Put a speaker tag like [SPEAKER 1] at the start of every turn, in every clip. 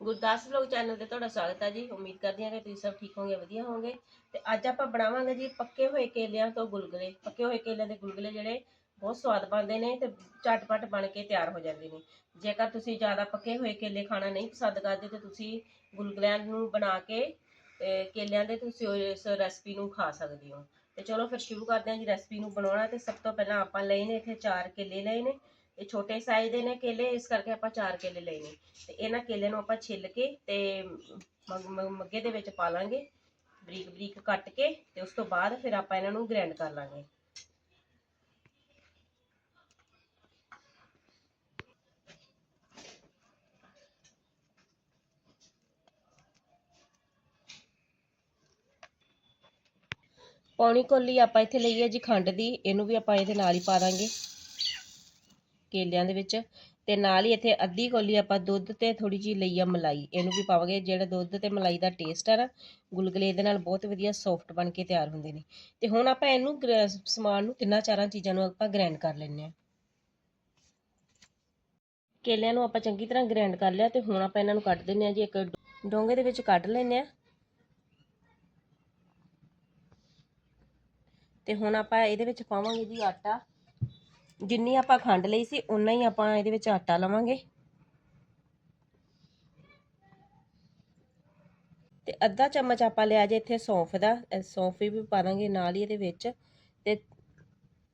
[SPEAKER 1] Gurdas vlog channel ਤੇ ਤੁਹਾਡਾ ਸਵਾਗਤ ਹੈ ਜੀ। ਉਮੀਦ ਕਰਦੀ ਹਾਂ ਕਿ ਤੁਸੀਂ ਸਭ ਠੀਕ ਹੋਵੋਗੇ, ਵਧੀਆ ਹੋਵੋਗੇ। ਤੇ ਅੱਜ ਆਪਾਂ ਬਣਾਵਾਂਗੇ ਜੀ ਪੱਕੇ ਹੋਏ ਕੇਲਿਆਂ ਤੋਂ ਗੁਲਗੁਲੇ। ਪੱਕੇ ਹੋਏ ਕੇਲਿਆਂ ਦੇ ਗੁਲਗੁਲੇ ਜਿਹੜੇ ਬਹੁਤ ਸਵਾਦ ਬਣਦੇ ਨੇ ਤੇ ਝਟਪਟ ਬਣ ਕੇ ਤਿਆਰ ਹੋ ਜਾਂਦੇ ਨੇ। ਜੇਕਰ ਤੁਸੀਂ ਜ਼ਿਆਦਾ ਪੱਕੇ ਹੋਏ ਕੇਲੇ ਖਾਣਾ ਨਹੀਂ ਪਸੰਦ ਕਰਦੇ ਤੇ ਤੁਸੀਂ ਗੁਲਗੁਲਿਆਂ ਨੂੰ ਬਣਾ ਕੇ, ਤੇ ਕੇਲਿਆਂ ਦੇ ਤੁਸੀਂ ਇਸ ਰੈਸਪੀ ਨੂੰ ਖਾ ਸਕਦੇ ਹੋ। ਤੇ ਚਲੋ ਫਿਰ ਸ਼ੁਰੂ ਕਰਦੇ ਹਾਂ ਜੀ ਰੈਸਪੀ ਨੂੰ ਬਣਾਉਣਾ ਤੇ ਸਭ ਤੋਂ ਪਹਿਲਾਂ ਆਪਾਂ ਲਏ ਨੇ ਇੱਥੇ ਚਾਰ ਕੇਲੇ ਲਏ ਨੇ। ਇਹ ਛੋਟੇ ਸਾਈਜ਼ ਦੇ ਨੇ ਕੇਲੇ, ਇਸ ਕਰਕੇ ਆਪਾਂ ਚਾਰ ਕੇਲੇ ਲਏ ਨੇ। ਤੇ ਇਹਨਾਂ ਕੇਲੇ ਨੂੰ ਆਪਾਂ ਛਿੱਲ ਕੇ ਤੇ ਮੱਗੇ ਦੇ ਵਿੱਚ ਪਾ ਲਾਂਗੇ, ਬਰੀਕ ਬਰੀਕ ਕੱਟ ਕੇ ਤੇ ਉਸ ਤੋਂ ਬਾਅਦ ਫਿਰ ਆਪਾਂ ਇਹਨਾਂ ਨੂੰ ਗ੍ਰਾਈਂਡ ਕਰ ਲਾਂਗੇ। ਪੌਣੀ ਕੋਲੀ ਆਪਾਂ ਇੱਥੇ ਲਈ ਹੈ ਜੀ ਖੰਡ ਦੀ, ਇਹਨੂੰ ਵੀ ਆਪਾਂ ਇਹਦੇ ਨਾਲ ਹੀ ਪਾ ਦਾਂਗੇ। ਕੇਲਿਆਂ ਦੇ ਵਿੱਚ ਤੇ ਨਾਲ ਹੀ ਇੱਥੇ ਅੱਧੀ ਕੋਲੀ ਆਪਾਂ ਦੁੱਧ ਤੇ ਥੋੜੀ ਜਿਹੀ ਲਈ ਆ ਮਲਾਈ, ਇਹਨੂੰ ਵੀ ਪਾਵਾਂਗੇ, ਜਿਹੜਾ ਦੁੱਧ ਤੇ ਮਲਾਈ ਦਾ ਟੇਸਟ ਆ ਨਾ, ਗੁਲਗੁਲੇ ਇਹਦੇ ਨਾਲ ਬਹੁਤ ਵਧੀਆ ਸੌਫਟ ਬਣ ਕੇ ਤਿਆਰ ਹੁੰਦੇ ਨੇ। ਤੇ ਹੁਣ ਆਪਾਂ ਇਹਨੂੰ ਸਮਾਨ ਨੂੰ ਤਿੰਨਾਂ ਚਾਰਾਂ ਚੀਜ਼ਾਂ ਨੂੰ ਆਪਾਂ ਗ੍ਰਾਈਂਡ ਕਰ ਲੈਂਦੇ ਆ ਕੇਲਿਆਂ ਨੂੰ ਆਪਾਂ ਚੰਗੀ ਤਰ੍ਹਾਂ ਗ੍ਰਾਈਂਡ ਕਰ ਲਿਆ ਤੇ ਹੁਣ ਆਪਾਂ ਇਹਨਾਂ ਨੂੰ ਕੱਢ ਦਿੰਨੇ ਆ ਜੀ, ਇੱਕ ਡੋਂਗੇ ਦੇ ਵਿੱਚ ਕੱਢ ਲੈਂਦੇ ਆ ਤੇ ਹੁਣ ਆਪਾਂ ਇਹਦੇ ਵਿੱਚ ਪਾਵਾਂਗੇ ਜੀ ਆਟਾ। ਜਿੰਨੀ ਆਪਾਂ ਖੰਡ ਲਈ ਸੀ ਉਨਾ ਹੀ ਆਪਾਂ ਇਹਦੇ ਵਿੱਚ ਆਟਾ ਲਵਾਂਗੇ। ਤੇ ਅੱਧਾ ਚਮਚ ਆਪਾਂ ਲਿਆ ਜੇ ਇੱਥੇ ਸੌਂਫ ਦਾ ਸੌਂਫ ਵੀ ਪਾ ਦਾਂਗੇ ਨਾਲ ਹੀ ਇਹਦੇ ਵਿੱਚ। ਤੇ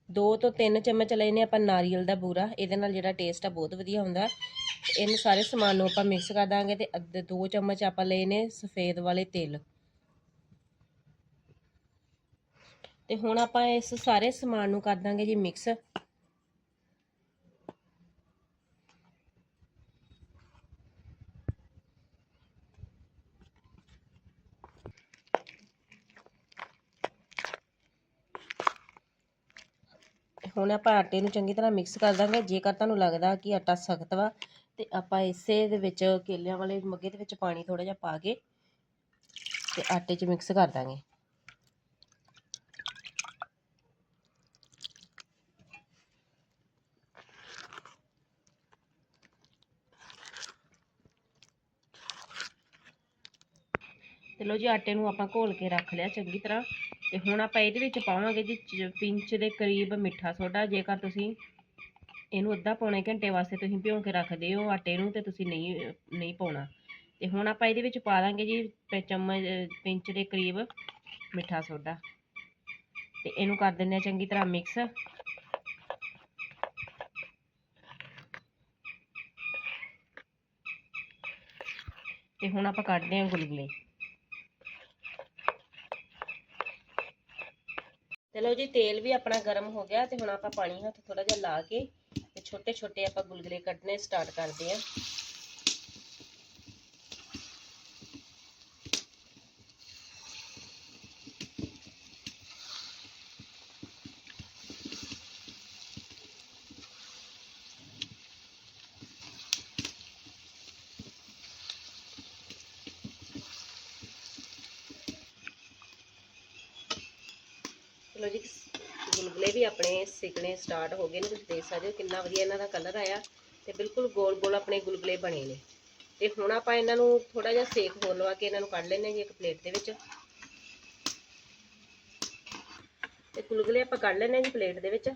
[SPEAKER 1] ਦੋ ਤੋਂ ਤਿੰਨ ਚਮਚ ਲਏ ਨੇ ਆਪਾਂ ਨਾਰੀਅਲ ਦਾ ਬੂਰਾ, ਇਹਦੇ ਨਾਲ ਜਿਹੜਾ ਟੇਸਟ ਆ ਬਹੁਤ ਵਧੀਆ ਹੁੰਦਾ। ਇਹਨੂੰ ਸਾਰੇ ਸਮਾਨ ਨੂੰ ਆਪਾਂ ਮਿਕਸ ਕਰ ਦਾਂਗੇ ਤੇ ਅੱਧੇ ਦੋ ਚਮਚ ਆਪਾਂ ਲਏ ਨੇ ਸਫੇਦ ਵਾਲੇ ਤੇਲ। ਤੇ ਹੁਣ ਆਪਾਂ ਇਸ ਸਾਰੇ ਸਮਾਨ ਨੂੰ ਕਰ ਦਾਂਗੇ ਜੀ ਮਿਕਸ ਹੁਣ ਆਪਾਂ ਆਟੇ ਨੂੰ ਚੰਗੀ ਤਰ੍ਹਾਂ ਮਿਕਸ ਕਰ ਦਾਂਗੇ। ਜੇਕਰ ਤੁਹਾਨੂੰ ਲੱਗਦਾ ਕਿ ਆਟਾ ਸਖਤ ਵਾ, ਤੇ ਆਪਾਂ ਇਸੇ ਦੇ ਵਿੱਚ ਕੇਲਿਆਂ ਵਾਲੇ ਮੱਗੇ ਦੇ ਵਿੱਚ ਪਾਣੀ ਥੋੜਾ ਜਿਹਾ ਪਾ ਕੇ ਤੇ ਆਟੇ 'ਚ ਮਿਕਸ ਕਰ ਦਾਂਗੇ। ਤੇ ਲੋ ਜੀ, ਆਟੇ ਨੂੰ ਆਪਾਂ ਘੋਲ ਕੇ ਰੱਖ ਲਿਆ ਚੰਗੀ ਤਰ੍ਹਾਂ। ਤੇ ਹੁਣ ਆਪਾਂ ਇਹਦੇ ਵਿੱਚ ਪਾਵਾਂਗੇ ਜੀ ਪਿੰਚ ਦੇ ਕਰੀਬ ਮਿੱਠਾ ਸੋਡਾ, ਜੇਕਰ ਤੁਸੀਂ ਇਹਨੂੰ ਅੱਧਾ ਪੌਣੇ ਘੰਟੇ ਵਾਸਤੇ ਤੁਸੀਂ ਭਿਉਂ ਕੇ ਰੱਖਦੇ ਹੋ ਆਟੇ ਨੂੰ ਤੇ ਤੁਸੀਂ ਨਹੀਂ ਨਹੀਂ ਪਾਉਣਾ। ਤੇ ਹੁਣ ਆਪਾਂ ਇਹਦੇ ਵਿੱਚ ਪਾ ਦਾਂਗੇ ਜੀ ਚਮਚ, ਪਿੰਚ ਦੇ ਕਰੀਬ ਮਿੱਠਾ ਸੋਡਾ। ਤੇ ਇਹਨੂੰ ਕਰ ਦਿੰਦੇ ਆ ਚੰਗੀ ਤਰ੍ਹਾਂ ਮਿਕਸ ਤੇ ਹੁਣ ਆਪਾਂ ਕੱਢਦੇ ਹਾਂ ਗੁਲਗੁਲੇ। ਤੇ ਲਓ ਜੀ, ਤੇਲ ਵੀ ਆਪਣਾ ਗਰਮ ਹੋ ਗਿਆ ਤੇ ਹੁਣ ਆਪਾਂ ਪਾਣੀ ਹੱਥ ਥੋੜਾ ਜਿਹਾ ਲਾ ਕੇ ਤੇ ਛੋਟੇ ਛੋਟੇ ਆਪਾਂ ਗੁਲਗੁਲੇ ਕੱਢਣੇ ਸਟਾਰਟ ਕਰਦੇ ਆਂ ਚਲੋ ਜੀ ਗੁਲਗੁਲੇ ਵੀ ਆਪਣੇ ਸਿਕਣੇ ਸਟਾਰਟ ਹੋ ਗਏ ਨੇ, ਤੁਸੀਂ ਦੇਖ ਸਕਦੇ ਹੋ ਕਿੰਨਾ ਵਧੀਆ ਇਹਨਾਂ ਦਾ ਕਲਰ ਆਇਆ ਤੇ ਬਿਲਕੁਲ ਗੋਲ ਗੋਲ ਆਪਣੇ ਗੁਲਗੁਲੇ ਬਣੇ ਨੇ। ਤੇ ਹੁਣ ਆਪਾਂ ਇਹਨਾਂ ਨੂੰ ਥੋੜਾ ਜਿਹਾ ਸੇਕ ਹੋਰ ਲਵਾ ਕੇ ਇਹਨਾਂ ਨੂੰ ਕੱਢ ਲੈਣੇ ਜੀ ਇੱਕ ਪਲੇਟ ਦੇ ਵਿੱਚ। ਤੇ ਗੁਲਗੁਲੇ ਆਪਾਂ ਕੱਢ ਲੈਣੇ ਜੀ ਪਲੇਟ ਦੇ ਵਿੱਚ।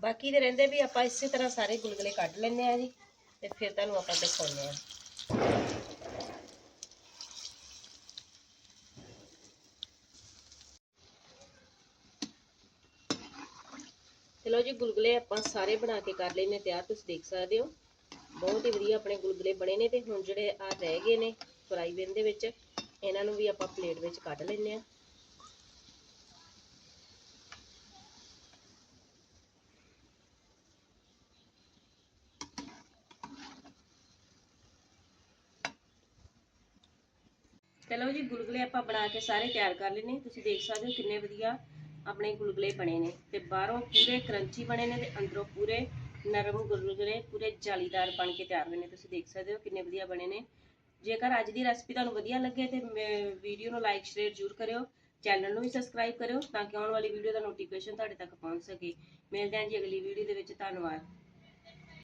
[SPEAKER 1] ਬਾਕੀ ਦੇ ਰਹਿੰਦੇ ਵੀ ਆਪਾਂ ਇਸੇ ਤਰ੍ਹਾਂ ਸਾਰੇ ਗੁਲਗੁਲੇ ਕੱਢ ਲੈਂਦੇ ਆ ਜੀ, ਤੇ ਫਿਰ ਤੁਹਾਨੂੰ ਆਪਾਂ ਦਿਖਾਉਂਦੇ ਆ ਚਲੋ ਜੀ, ਗੁਲਗੁਲੇ ਆਪਾਂ ਸਾਰੇ ਬਣਾ ਕੇ ਕਰ ਲੈਨੇ ਤਿਆਰ, ਤੁਸੀਂ ਦੇਖ ਸਕਦੇ ਹੋ। ਬਹੁਤ ਹੀ ਵਧੀਆ ਆਪਣੇ ਗੁਲਗੁਲੇ ਬਣੇ ਨੇ ਤੇ ਹੁਣ ਜਿਹੜੇ ਆ ਰਹਿ ਗਏ ਨੇ ਫਰਾਈ ਪੈਨ ਦੇ ਵਿੱਚ, ਇਹਨਾਂ ਨੂੰ ਵੀ ਆਪਾਂ ਪਲੇਟ ਵਿੱਚ ਕੱਢ ਲੈਂਦੇ ਆ ਚਲੋ ਜੀ ਗੁਲਗੁਲੇ ਆਪਾਂ ਬਣਾ ਕੇ ਸਾਰੇ ਤਿਆਰ ਕਰ ਲੈਨੇ ਤੁਸੀਂ ਦੇਖ ਸਕਦੇ ਹੋ ਕਿੰਨੇ ਵਧੀਆ ਆਪਣੇ ਗੁਲਗੁਲੇ ਬਣੇ ਨੇ ਤੇ ਬਾਹਰੋਂ ਪੂਰੇ ਕਰੰਚੀ ਬਣੇ ਨੇ ਤੇ ਅੰਦਰੋਂ ਪੂਰੇ ਨਰਮ ਗੁਲਗਲੇ, ਪੂਰੇ ਜਾਲੀਦਾਰ ਬਣ ਕੇ ਤਿਆਰ ਹੋਏ ਨੇ। ਤੁਸੀਂ ਦੇਖ ਸਕਦੇ ਹੋ ਕਿੰਨੇ ਵਧੀਆ ਬਣੇ ਨੇ। ਜੇਕਰ ਅੱਜ ਦੀ ਰੈਸਪੀ ਤੁਹਾਨੂੰ ਵਧੀਆ ਲੱਗੇ ਤੇ ਵੀਡੀਓ ਨੂੰ ਲਾਈਕ ਸ਼ੇਅਰ ਜ਼ਰੂਰ ਕਰਿਓ। ਚੈਨਲ ਨੂੰ ਵੀ ਸਬਸਕ੍ਰਾਈਬ ਕਰਿਓ ਤਾਂ ਕਿ ਆਉਣ ਵਾਲੀ ਵੀਡੀਓ ਦਾ ਨੋਟੀਫਿਕੇਸ਼ਨ ਤੁਹਾਡੇ ਤੱਕ ਪਹੁੰਚ ਸਕੇ। ਮਿਲਦੇ ਹਾਂ ਜੀ ਅਗਲੀ ਵੀਡੀਓ ਦੇ ਵਿੱਚ। ਧੰਨਵਾਦ।